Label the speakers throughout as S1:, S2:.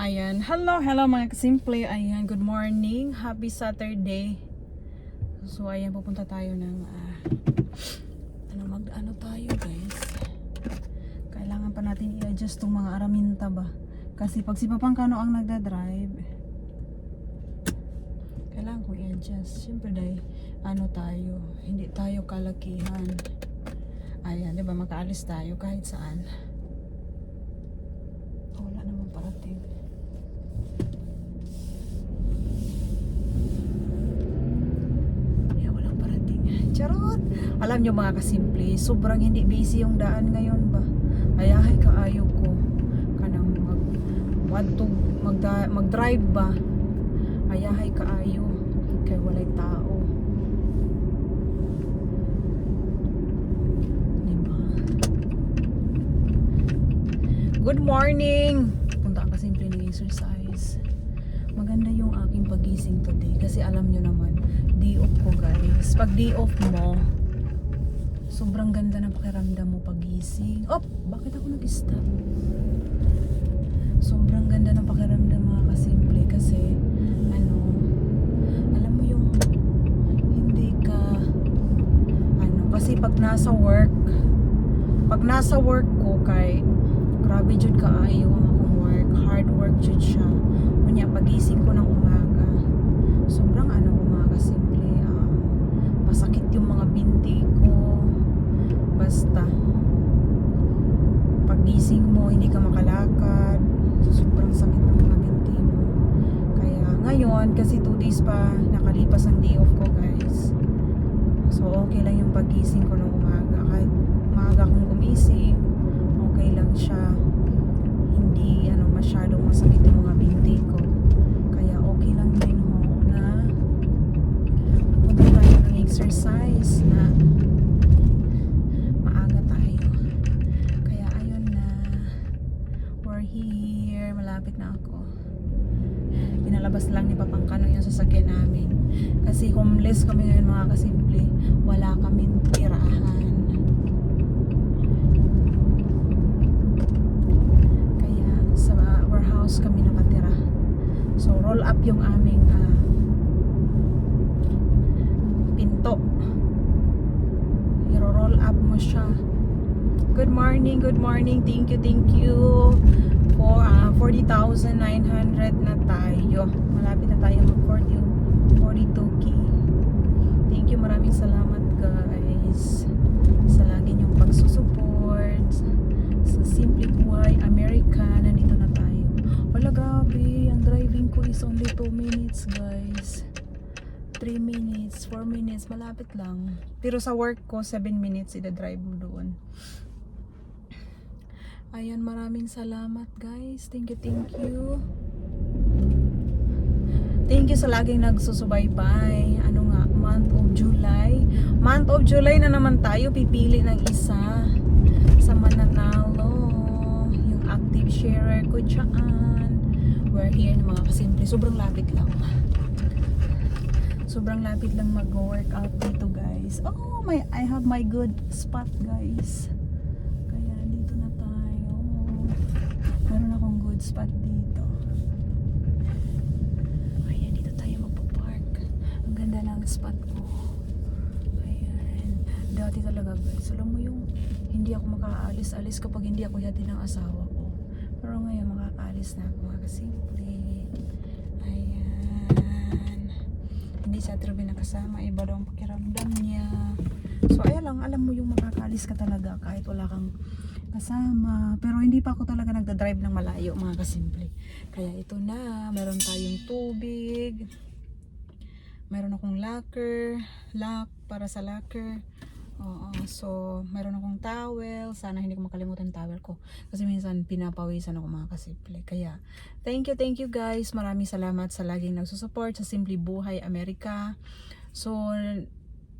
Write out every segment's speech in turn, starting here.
S1: Ayan. Hello, hello mga kasimple. Ayan, good morning. Happy Saturday. So, ayan, pupunta tayo ng, ah, ano, mag, ano tayo guys. Kailangan pa natin i-adjust tong mga araminta ba. Kasi pag si Papang Kano ang nagda-drive, kailangan ko i-adjust. Siyempre dahil, ano tayo, hindi tayo kalakihan. Ayan, di ba, makaalis tayo kahit saan. Oh, wala naman parating. Yeah, walang parating. Charot! Alam nyo mga kasimple, sobrang hindi busy yung daan ngayon ba? Ayahay kaayo ko. Kanang mag, to, magda, mag-drive ba? Ayahay kaayo. Kay walay tao. Diba? Good morning! Punta ka simple ng exercise. Maganda yung aking pagising today kasi alam nyo naman, guys. Pag day off mo, sobrang ganda ng pakiramdam mo pagising. Oh, bakit ako nag-stop? Sobrang ganda ng pakiramdam mga kasimple kasi ano, alam mo yung hindi ka ano, kasi pag nasa work, pag nasa work ko kay grabe jud kaayo ang akong work hard work jud siya unya pagising ko ng umaga sobrang ano umaga simple um, masakit yung mga binti ko basta pagising mo hindi ka makalakad so, sobrang sakit ng mga binti mo kaya ngayon kasi 2 days pa nakalipas ang day off ko guys. So okay lang yung pagising ko ng umaga. Kahit maaga akong gumising okay lang siya. Hindi ano masyadong masakit yung mga binti ko. Kaya okay lang din ho na punta tayo ng exercise na maaga tayo. Kaya ayun na. We're here. Malapit na ako pinalabas lang ni Papangkano yung sasakyan namin kasi homeless kami ngayon mga kasimple wala kaming tirahan Kaya sa warehouse kami nakatira. So roll up yung aming ah, pinto. I-roll up mo siya. Good morning, good morning. Thank you, thank you. For ah, 40,900 na tayo. Malapit na tayo mag 40, 42k. Thank you, maraming salamat guys. Sa lagi niyong pagsusupport sa Simple Buhay America. Nandito na tayo. Wala grabe, ang driving ko is only 2 minutes guys. 3 minutes, 4 minutes, malapit lang. Pero sa work ko, 7 minutes ida-drive mo doon. Ayan, maraming salamat guys. Thank you, thank you. Thank you sa laging nagsusubaybay. Ano nga, month of July. Month of July na naman tayo. Pipili ng isa sa mananalo. Yung active sharer ko dyan. We're here ng mga kasimple. Sobrang lapit lang. Sobrang lapit lang mag-workout dito guys. Oh, my, I have my good spot guys. Kaya dito na tayo. Meron akong good spot dito. Ayan, dito tayo magpa-park. Ang ganda ng spot ko. Ayan. Dati talaga guys, alam mo yung hindi ako makaalis-alis kapag hindi ako yati ng asawa ko. Pero ngayon makakaalis na ako mga kasimple. Ayan. Hindi sa trabi nakasama, iba daw ang pakiramdam niya. So ayan lang, alam mo yung makakaalis ka talaga kahit wala kang kasama. Pero hindi pa ako talaga nagda-drive ng malayo mga kasimple. Kaya ito na, meron tayong tubig. Meron akong locker, lock para sa locker. Oo, so meron akong towel. Sana hindi ko makalimutan yung towel ko. Kasi minsan pinapawisan ako mga kasimple. Kaya thank you, thank you guys. Maraming salamat sa laging nagsusupport sa Simply Buhay Amerika. So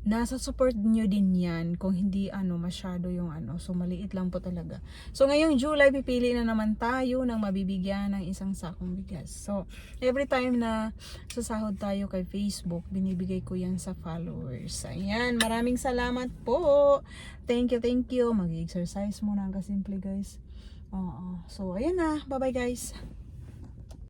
S1: nasa support nyo din yan kung hindi ano masyado yung ano so maliit lang po talaga. So ngayong July pipili na naman tayo ng mabibigyan ng isang sakong bigas. So every time na sasahod tayo kay Facebook binibigay ko yan sa followers. Ayan maraming salamat po. Thank you thank you. Mag-exercise muna ang kasimple guys. Oo. so ayan na. Bye bye guys